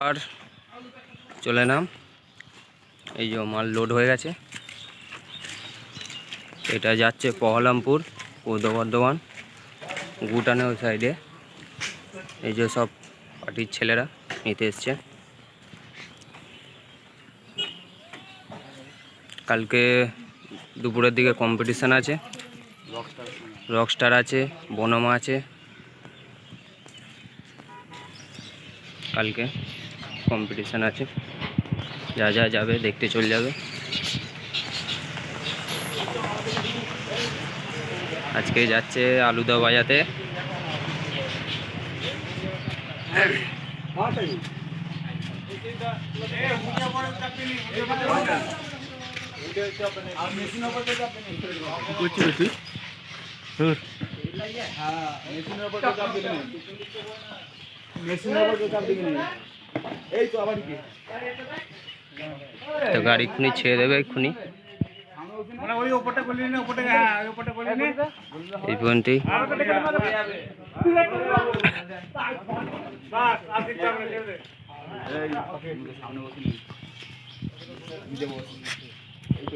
আর চলে নাম এই যে মাল লোড হয়ে গেছে। এটা যাচ্ছে পহলামপুর, পূর্ব বর্ধমান গুটানে ওই সাইডে এই যে সব পার্টির ছেলেরা নিতে এসছে। কালকে দুপুরের দিকে কম্পিটিশান আছে। রকস্টার আছে বনমা আছে। কালকে। কম্পিটিশান আছে। যা যা যাবে, দেখতে চলে যাবে। আজকে যাচ্ছে আলুদা বাজাতে। তো আবার কি তো ছেড়ে দেবে না। ওপরটা গাড়ি খুনি ছেড়ে দেবে না এই পর্যন্তই আর ওটা কেটে মারো বাস আর দিতে হবে না। ছেড়ে দে এই সামনে বসে